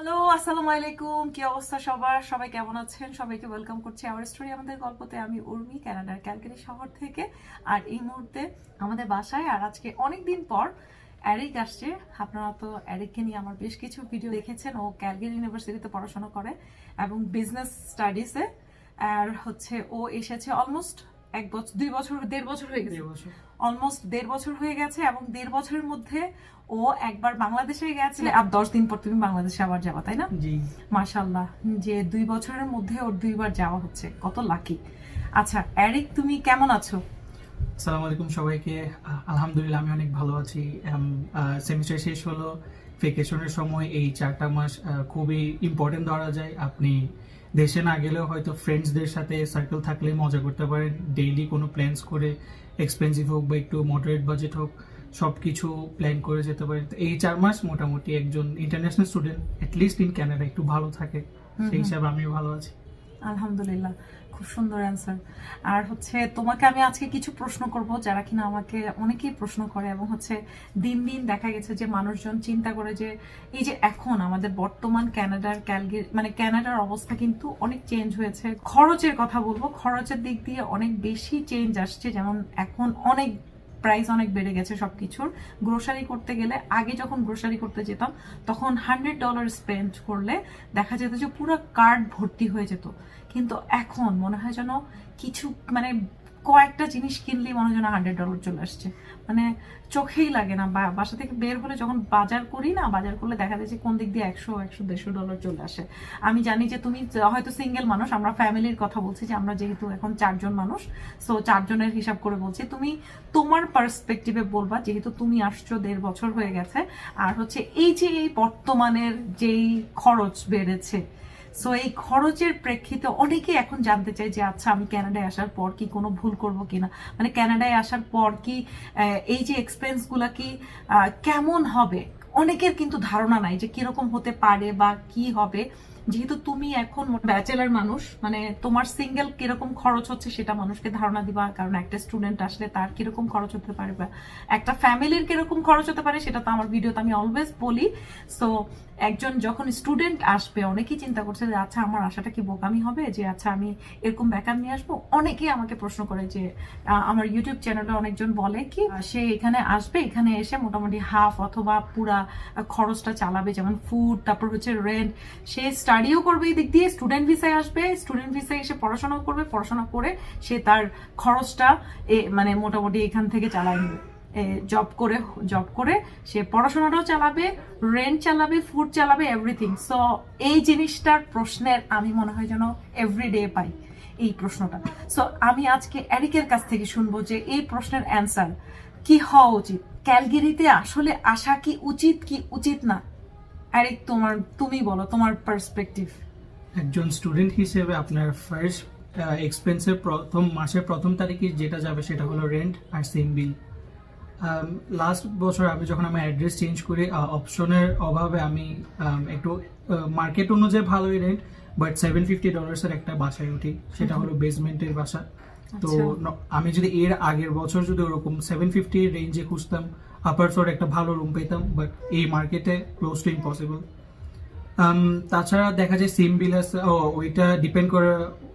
Hello, আসসালামু আলাইকুম। কি অবস্থা সবার? সবাই কেমন আছেন? সবাইকে ওয়েলকাম করছি আমার স্টোরি আমাদের গল্পতে। আমি উর্মি কানাডার ক্যালকারি শহর থেকে। আর এই মুহূর্তে আমাদের বাসায়, আর আজকে অনেক দিন পর অ্যারিক আসছে। আপনারা তো অ্যারিককে নিয়ে আমার বেশ কিছু ভিডিও দেখেছেন। ও ক্যালকারি ইউনিভার্সিটিতে পড়াশোনা করে এবং বিজনেস স্টাডিসে আর হচ্ছে ও এসেছে অলমোস্ট এক বছর দুই বছর দেড় বছর হয়ে গেছে। অলমোস্ট দেড় বছর হয়ে গেছে এবং দেড় বছরের মধ্যে ও একবার বাংলাদেশে গেছে। আর দশ দিন পর তুমি বাংলাদেশে আবার যাবা তাই না? জি। মাশাল্লাহ যে দুই বছরের মধ্যে ওর দুইবার যাওয়া হচ্ছে কত লাকি আচ্ছা এরিক তুমি কেমন আছো? আসসালামু আলাইকুম সবাইকে। আলহামদুলিল্লাহ আমি অনেক ভালো আছি। সেমিস্টার শেষ হলো ভেকেশনের সময় এই চারটা মাস খুবই ইম্পর্টেন্ট ধরা যায়। আপনি দেশে না গেলেও হয়তো ফ্রেন্ডসদের সাথে সার্কেল থাকলে মজা করতে পারেন। ডেইলি কোনো প্ল্যানস করে এক্সপেন্সিভ হোক বা একটু মডারেট বাজেট হোক সব কিছু প্ল্যান করে যেতে পারেন। তো এই চার মাস মোটামুটি একজন international student at least in Canada একটু ভালো থাকে। সেই হিসাবে আমিও ভালো আছি। আলহামদুলিল্লাহ, খুব সুন্দর অ্যান্সার আর হচ্ছে তোমাকে আমি আজকে কিছু প্রশ্ন করব যারা কিনা আমাকে অনেকেই প্রশ্ন করে এবং হচ্ছে দিন দিন দেখা গেছে যে মানুষজন চিন্তা করে যে এই যে এখন আমাদের বর্তমান ক্যানাডার ক্যালগি মানে ক্যানাডার অবস্থা কিন্তু অনেক চেঞ্জ হয়েছে। খরচের কথা বলব, খরচের দিক দিয়ে অনেক বেশি চেঞ্জ আসছে। যেমন এখন অনেক প্রাইস অনেক বেড়ে গেছে সব কিছুর গ্রোসারি করতে গেলে, আগে যখন গ্রোসারি করতে যেতাম, তখন হান্ড্রেড ডলার স্পেন্ড করলে দেখা যেত যে পুরো কার্ড ভর্তি হয়ে যেত। কিন্তু এখন মনে হয় যেন কিছু মানে কয়েকটা জিনিস কিনলেই মনে হয় হান্ড্রেড ডলার চলে আসছে। মানে চোখেই লাগে না। বাসা থেকে বের হলে যখন বাজার করি না, বাজার করলে দেখা যায় যে কোন দিক দিয়ে একশো একশো, দেড়শো ডলার চলে আসে। আমি জানি যে তুমি হয়তো সিঙ্গেল মানুষ, আমরা ফ্যামিলির কথা বলছি যে আমরা যেহেতু এখন চারজন মানুষ সো চারজনের হিসাব করে বলছি। তুমি তোমার পার্সপেক্টিভে বলবা, যেহেতু তুমি আসছো দেড় বছর হয়ে গেছে, আর হচ্ছে এই যে এই বর্তমানের যেই খরচ বেড়েছে সো এই খরচের প্রেক্ষিতে অনেকে এখন জানতে চাই যে আচ্ছা আমি ক্যানাডায় আসার পর কি কোনো ভুল করব কিনা? মানে ক্যানাডায় আসার পর কি এই যে এক্সপেন্সগুলা কি কেমন হবে? অনেকের কিন্তু ধারণা নাই যে কীরকম হতে পারে বা কি হবে। যেহেতু তুমি এখন ব্যাচেলার মানুষ মানে তোমার সিঙ্গেল কীরকম খরচ হচ্ছে সেটা মানুষকে ধারণা দিবা, কারণ একটা স্টুডেন্ট আসলে তার কীরকম খরচ হতে পারে বা একটা ফ্যামিলির কীরকম খরচ হতে পারে সেটা তো আমার ভিডিওতে আমি অলওয়েজ বলি। সো একজন যখন স্টুডেন্ট আসবে, অনেকেই চিন্তা করছে যে আচ্ছা আমার আশাটা কি বোকামি হবে? যে আচ্ছা আমি এরকম ব্যাকআপ নিয়ে আসব? অনেকেই আমাকে প্রশ্ন করে যে আমার ইউটিউব চ্যানেলে অনেকজন বলে কি সে এখানে আসবে, এখানে এসে মোটামুটি হাফ অথবা পুরা খরচটা চালাবে। যেমন ফুড তারপর হচ্ছে রেন্ট সে স্টাডিও করবে এই দিক দিয়ে স্টুডেন্ট ভিসায় আসবে স্টুডেন্ট ভিসায় এসে পড়াশোনাও করবে, পড়াশোনা করে সে তার খরচটা মানে মোটামুটি এখান থেকে চালায় নেবে। জব করে জব করে সে পড়াশোনাটাও চালাবে রেন্ট চালাবে ফুড চালাবে এভরিথিং সো এই জিনিসটার প্রশ্নের আমি মনে হয় যেন এভরিডে পাই এই প্রশ্নটা। সো আমি আজকে এরিকের কাছ থেকে শুনব যে এই প্রশ্নের অ্যান্সার কি হওয়া উচিত? ক্যালগেরিতে আসলে আসা কি উচিত কি উচিত না? এরিক তোমার তুমি বলো তোমার পার্সপেক্টিভ একজন স্টুডেন্ট হিসেবে আপনার ফার্স্ট এক্সপেন্সের প্রথম মাসের প্রথম তারিখে যেটা যাবে সেটা হলো রেন্ট আর সিম বিল লাস্ট বছর আমি যখন আমি অ্যাড্রেস চেঞ্জ করি অপশনের অভাবে আমি একটু মার্কেট অনুযায়ী ভালোই রেন্ট বাট সেভেন ফিফটি ডলার্সের একটা বাসায় উঠি। সেটা হলো বেসমেন্টের বাসা। তো আচ্ছা। আমি যদি এর আগের বছর যদি ওরকম সেভেন ফিফটি রেঞ্জে খুঁজতাম আপার ফ্লোর একটা ভালো রুম পেতাম বাট এই মার্কেটে ক্লোজ টু ইম্পসিবল তাছাড়া দেখা যায় সিম বিল আছে ও ওইটা ডিপেন্ড করে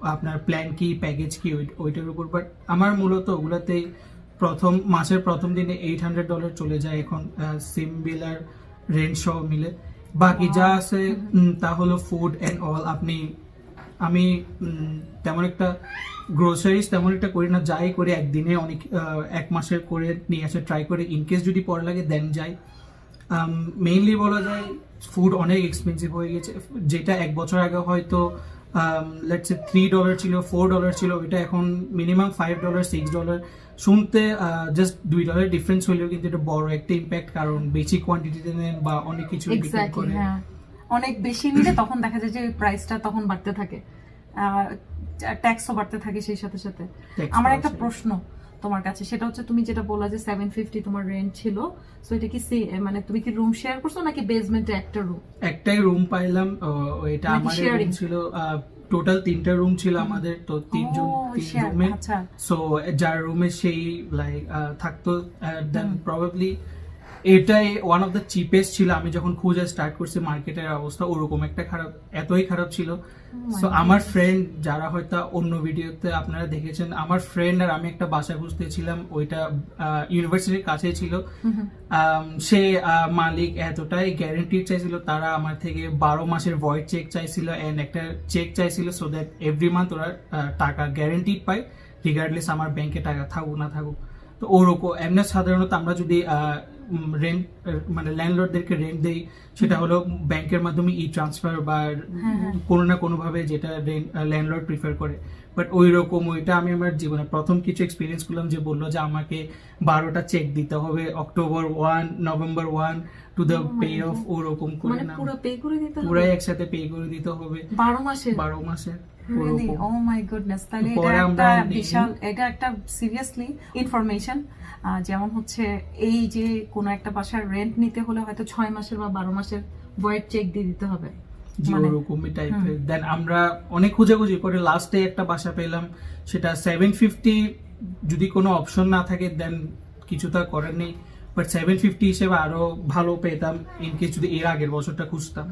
আপনার প্ল্যান কি প্যাকেজ কি ওই- ওইটার উপর বাট আমার মূলত ওগুলাতে প্রথম মাসের প্রথম দিনে এইট হান্ড্রেড ডলার চলে যায় এখন সিম বিল আর রেন্ট সহ মিলে। বাকি যা আছে তা হলো ফুড অ্যান্ড অল আপনি আমি তেমন একটা গ্রোসারিজ তেমন একটা করি না যাই করে একদিনে অনেক এক মাসের করে নিয়ে আসে ট্রাই করে। ইনকেস যদি পরে লাগে দেন যাই। মেইনলি বলা যায় ফুড অনেক এক্সপেন্সিভ হয়ে গেছে। যেটা এক বছর আগে হয়তো লেটস এ থ্রি ডলার ছিল ফোর ডলার ছিল ওইটা এখন minimum five dollar six dollar শুনতে জাস্ট দুই ডলার ডিফারেন্স হলেও কিন্তু এটা বড় একটা ইম্প্যাক্ট কারণ বেশি কোয়ান্টিটিতে নেন বা অনেক কিছু ডিপেন্ড করে। হ্যাঁ। অনেক বেশি নিলে তখন দেখা যায় যে প্রাইসটা তখন বাড়তে থাকে। ট্যাক্সও বাড়তে থাকে সেই সাথে সাথে। আমার একটা প্রশ্ন তোমার কাছে সেটা হচ্ছে তুমি যেটা বললা যে সেভেন ফিফটি তোমার রেন্ট ছিল সো এটা কি মানে তুমি কি রুম শেয়ার করছ নাকি বেসমেন্টে একটা রুম একটাই রুম পাইলাম আমাদের sharing? রুম ছিল টোটাল তিনটা রুম ছিল আমাদের তো তিনজন তিন রুমে আচ্ছা। সো যার রুমে সেই লাইক থাকতো দেন প্রবাবলি এটাই ওয়ান অফ দ্য চিপেস্ট ছিল। আমি যখন খুঁজে স্টার্ট করছি মার্কেটের অবস্থা ওরকম একটা খারাপ এতই খারাপ ছিল। সো আমার ফ্রেন্ড যারা হয়তো অন্য ভিডিওতে আপনারা দেখেছেন আমার ফ্রেন্ড আর আমি একটা বাসা খুঁজতেছিলাম ওইটা ইউনিভার্সিটির কাছে ছিল। সে মালিক এতটাই গ্যারেন্টি চাইছিল তারা আমার থেকে বারো মাসের ভয়েড চেক চাইছিল এন্ড একটা চেক চাইছিল সো দ্যাট এভরি মান্থ ওরা টাকা গ্যারেন্টি পায় রিগার্ডলেস আমার ব্যাংকে টাকা থাকুক না থাকুক। তো ওরকম এমনি সাধারণত আমরা যদি রেন্ট মানে ল্যান্ডলর্ডদেরকে রেন্ট দেই সেটা হলো ব্যাংকের মাধ্যমে ই ট্রান্সফার বা হ্যাঁ, হ্যাঁ। কোনো না কোনোভাবে যেটা ল্যান্ডলর্ড প্রিফার করে। বাট ওই রকম ওইটা আমি আমার জীবনে প্রথম কিছু এক্সপিরিয়েন্স করলাম যে বলল যে আমাকে বারোটা চেক দিতে হবে October one November one to the pay off ওরকম করে মানে না। পুরো পে করে দিতে পুরাই একসাথে পে করে দিতে হবে। বারো মাসে বারো মাসের। Really? ওরকম। Oh তাহলে এটা একটা আমরা বিশাল এটা একটা সিরিয়াসলি ইনফরমেশন যেমন হচ্ছে এই যে কোনো একটা বাসার রেন্ট নিতে হলে হয়তো ছয় মাসের বা বারো মাসের ভয়েড চেক দিয়ে দিতে হবে জি মানে- ওরকমই টাইপের দেন আমরা অনেক খুঁজেখুঁজি করে লাস্টে একটা বাসা পেলাম সেটা সেভেন ফিফটি যদি কোনো অপশন না থাকে দেন কিছু তো করার নেই বাট সেভেন ফিফটি হিসেবে আরও ভালো পেতাম ইন কেস যদি এর আগের বছরটা খুঁজতাম।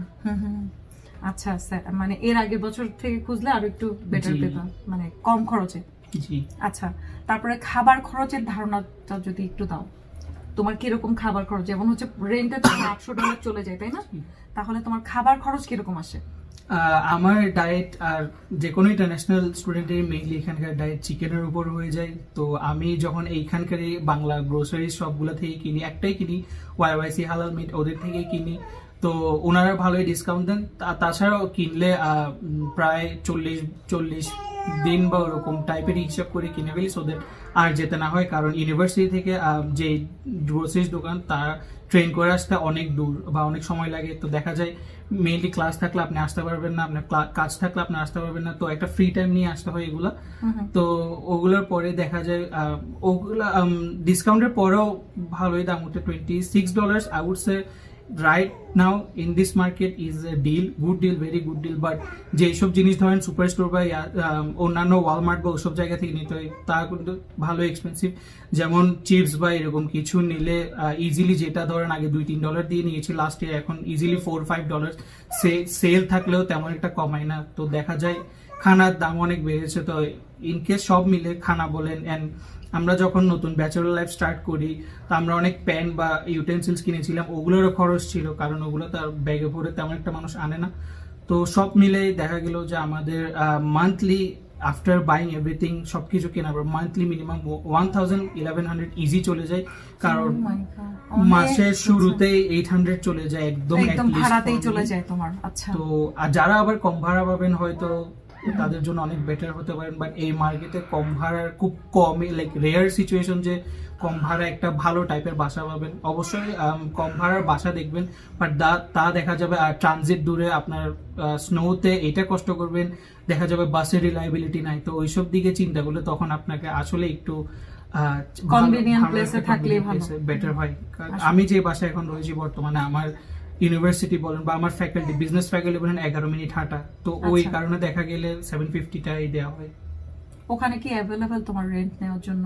আচ্ছা স্যার মানে এর আগের বছর থেকে খুঁজলে আরও একটু বেটার পেতাম মানে কম খরচে। জি। আচ্ছা তারপরে খাবার খরচের ধারণাটা যদি একটু দাও। তোমার কীরকম খাবার খরচ? যেমন হচ্ছে রেন্টে তোমার আটশো ডলার চলে যায় তাই না? তাহলে তোমার খাবার খরচ কীরকম আসে? আমার ডায়েট আর যে কোনো ইন্টারন্যাশনাল স্টুডেন্টের মেইনলি এখানকার ডায়েট চিকেনের উপর হয়ে যায়। তো আমি যখন এইখানকার বাংলা গ্রোসারি শপগুলো থেকে কিনি একটাই কিনি ওয়াইওয়াইসি হালাল মিট ওদের থেকেই কিনি। তো ওনারা ভালোই ডিসকাউন্ট দেন। তাছাড়াও কিনলে প্রায় চল্লিশ চল্লিশ দিন বা ওরকম টাইপের হিসাব করে কিনে ফেলি সো দ্যাট আর যেতে না হয়। কারণ ইউনিভার্সিটি থেকে যে গ্রোসারিজ দোকান তারা ট্রেন করে আসতে অনেক দূর বা অনেক সময় লাগে। তো দেখা যায় মেইনলি ক্লাস থাকলে আপনি আসতে পারবেন না আপনার কাজ থাকলে আপনি আসতে পারবেন না। তো একটা ফ্রি টাইম নিয়ে আসতে হয় এগুলা। তো ওগুলোর পরে দেখা যায় ওগুলা ডিসকাউন্টের পরেও ভালোই দাম হচ্ছে twenty six dollars I would say right now in this market is a deal good deal very good deal but যেসব জিনিস ধরেন সুপার স্টোর বা অন্যান্য ওয়ালমার্ট বা ওসব জায়গা থেকে নিতে হয়, তা কিন্তু ভালো এক্সপেন্সিভ যেমন চিপস বা এরকম কিছু নিলে ইজিলি যেটা ধরেন আগে দুই, তিন ডলার দিয়ে নিয়েছি লাস্ট ইয়ার এখন easily four five dollar sale থাকলেও তেমন একটা কমায় না। তো দেখা যায়, খানার দাম অনেক বেড়েছে। তো ইনকেস সব মিলে খানা বলেন অ্যান্ড আমরা যখন নতুন ব্যাচেলর লাইফ স্টার্ট করি তো আমরা অনেক প্যান বা ইউটেন্সিলস কিনেছিলাম ওগুলোরও খরচ ছিল কারণ ওগুলো তার ব্যাগে ভরে তেমন একটা মানুষ আনে না। তো সব মিলে দেখা গেল যে আমাদের মান্থলি আফটার বাইং এভরিথিং সব কিছু কেনার পর monthly minimum one thousand eleven hundred easy চলে যায় কারণ Oh মাসের আচ্ছা। শুরুতেই এইট হান্ড্রেড চলে যায় একদম একদম ভাড়াতেই চলে যায় তোমার আচ্ছা। তো আর যারা আবার কম ভাড়া পাবেন হয়তো তাদের জন্য অনেক বেটার হতে পারেন। বাট এই মার্কেটে কম ভাড়ার খুব কম লাইক রেয়ার সিচুয়েশন যে কম ভাড়া একটা ভালো টাইপের বাসা পাবেন। অবশ্যই কম ভাড়ার বাসা দেখবেন বাট তা দেখা যাবে আর ট্রানজিট দূরে আপনার স্নোতে এটা কষ্ট করবেন দেখা যাবে বাসের রিলায়েবিলিটি নাই। তো ওইসব দিকে চিন্তা করলে তখন আপনাকে আসলে একটু এ থাকলেই ভালো। বেটার হয়। আমি যে বাসায় এখন রয়েছি বর্তমানে আমার ইউনিভার্সিটি বলেন বা আমার ফ্যাকাল্টি বিজনেস ফ্যাকাল্টি বলেন এগারো মিনিট হাঁটা। তো ওই আচ্ছা। কারণে দেখা গেলে সেভেন ফিফটিটাই দেওয়া হয়। ওখানে কি অ্যাভেলেবেল তোমার রেন্ট নেওয়ার জন্য?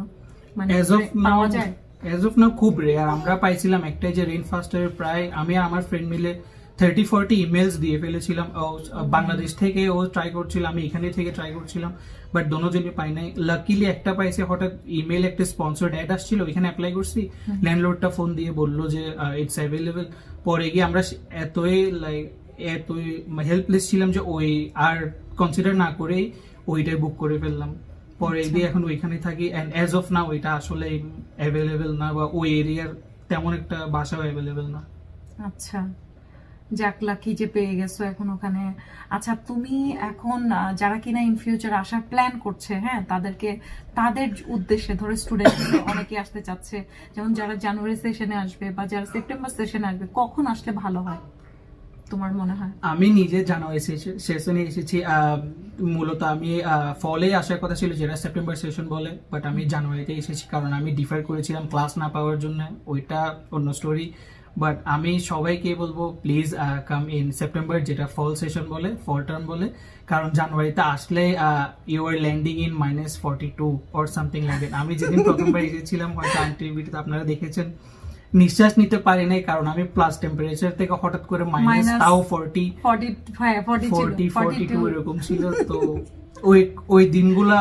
মানে নাও পাওয়া যায়? অ্যাজ অফ না খুব রেয়ার আমরা পাইছিলাম একটাই যে রেন ফাস্টারের প্রায় আমি আর আমার ফ্রেন্ড মিলে থার্টি ফোরটি ইমেলস দিয়ে ফেলেছিলাম। ও বাংলাদেশ থেকে ও ট্রাই করছিল আমি এখানে থেকে ট্রাই করছিলাম বাট দোনো দোনোজনই পাই নাই। লাকিলি একটা পাইছে হঠাৎ ইমেল একটা স্পন্সর অ্যাড আসছিল ওইখানে অ্যাপ্লাই করছি। ল্যান্ডলোডটা ফোন দিয়ে বলল যে ইটস অ্যাভেলেবেল পরে গিয়ে আমরা এতই লাইক এতই হেল্পলেস ছিলাম যে ওই আর কনসিডার না করেই ওইটাই বুক করে ফেললাম। পরে আচ্ছা। গিয়ে এখন ওইখানে থাকি অ্যান্ড অ্যাজ অফ না ওইটা আসলে অ্যাভেলেবেল না বা ওই এরিয়ার তেমন একটা বাসাও অ্যাভেলেবেল না। আচ্ছা। যাক লাকি যে পেয়ে গেছো এখন ওখানে। আচ্ছা তুমি এখন যারা কিনা ইন ফিউচার আসার প্ল্যান করছে হ্যাঁ তাদেরকে, তাদের উদ্দেশ্যে ধরে স্টুডেন্ট অনেকে আসতে চাচ্ছে। যেমন যারা জানুয়ারি সেশনে আসবে বা যারা সেপ্টেম্বর সেশনে আসবে, কখন আসলে ভালো হয় তোমার মনে হয়? আমি নিজে জানুয়ারি সেশনে এসেছি মূলত আমি ফলে আসার কথা ছিল যেটা সেপ্টেম্বর সেশন বলে বাট আমি জানুয়ারিতে এসেছি কারণ আমি ডিফার করেছিলাম ক্লাস না পাওয়ার জন্য। ওইটা অন্য স্টোরি বাট আমি সবাইকে বলব প্লিজ কাম ইন সেপ্টেম্বর যেটা ফল সেশন বলে ফল টার্ম বলে। কারণ জানুয়ারিতে আসলে you are landing in minus forty two or something like আমি যেদিন প্রথমবার এসেছিলাম হয়তো আন্টিভিটিতে আপনারা দেখেছেন। নিঃশ্বাস নিতে পারি নাই কারণ আমি প্লাস টেম্পারেচার থেকে হঠাৎ করে মাইনাস তাও ফোরটি ফর্টি ফর্টি টু এরকম ছিল। তো ওই ওই দিনগুলা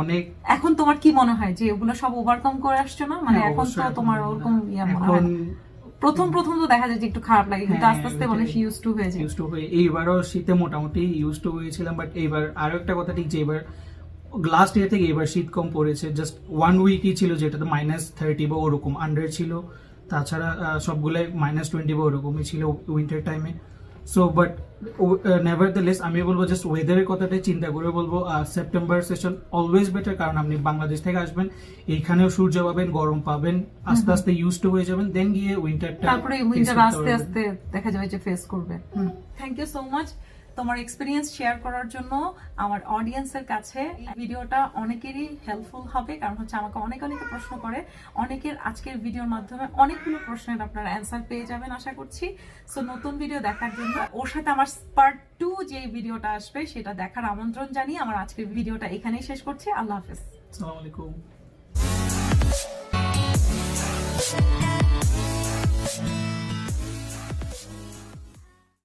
অনেক এখন তোমার কি মনে হয়? যে ওগুলো সব ওভারকাম করে আসছো না? মানে হ্যাঁ, এখন তো তোমার ওরকম ইয়া মনে হয়। প্রথম প্রথম তো দেখা যায় যে একটু খারাপ লাগে কিন্তু হ্যাঁ, আস্তে আস্তে। মানুষ ইউজ টু হয়ে যায়। ইউজ টু হয়ে এইবারও শীতে মোটামুটি ইউজ টু হয়েছিলাম বাট এইবার আরও একটা কথা ঠিক যে এবার লাস্ট ইয়ার থেকে এবার শীত কম পড়েছে জাস্ট ওয়ান উইকই ছিল যেটাতে মাইনাস থার্টি বা ওরকম আন্ডার ছিল। তাছাড়া সবগুলাই মাইনাস টোয়েন্টি বা ওরকমই ছিল উইন্টার টাইমে so but nevertheless আমি বলব জাস্ট ওয়েদারের কথাটাই চিন্তা করে বলব সেপ্টেম্বর সেশন অলওয়েজ বেটার কারণ আপনি বাংলাদেশ থেকে আসবেন এইখানেও সূর্য পাবেন গরম পাবেন আস্তে আস্তে ইউজ টু হয়ে যাবেন দেন গিয়ে উইন্টারটা তারপরে উইন্টার আস্তে আস্তে দেখা যাবে যে ফেস করবে। থ্যাংক ইউ সো মাচ তোমার এক্সপিরিয়েন্স শেয়ার করার জন্য আমার অডিয়েন্সের কাছে ভিডিওটা অনেকেরই হেল্পফুল হবে, কারণ হচ্ছে আমাকে অনেক অনেকে প্রশ্ন করে। অনেকের আজকের ভিডিওর মাধ্যমে অনেকগুলো প্রশ্নের আপনারা অ্যান্সার পেয়ে যাবেন আশা করছি। সো নতুন ভিডিও দেখার জন্য ওর সাথে আমার পার্ট টু যে ভিডিওটা আসবে, সেটা দেখার আমন্ত্রণ জানিয়ে আমার আজকের ভিডিওটা এখানেই শেষ করছি। আল্লাহ হাফেজ। আসসালামু আলাইকুম।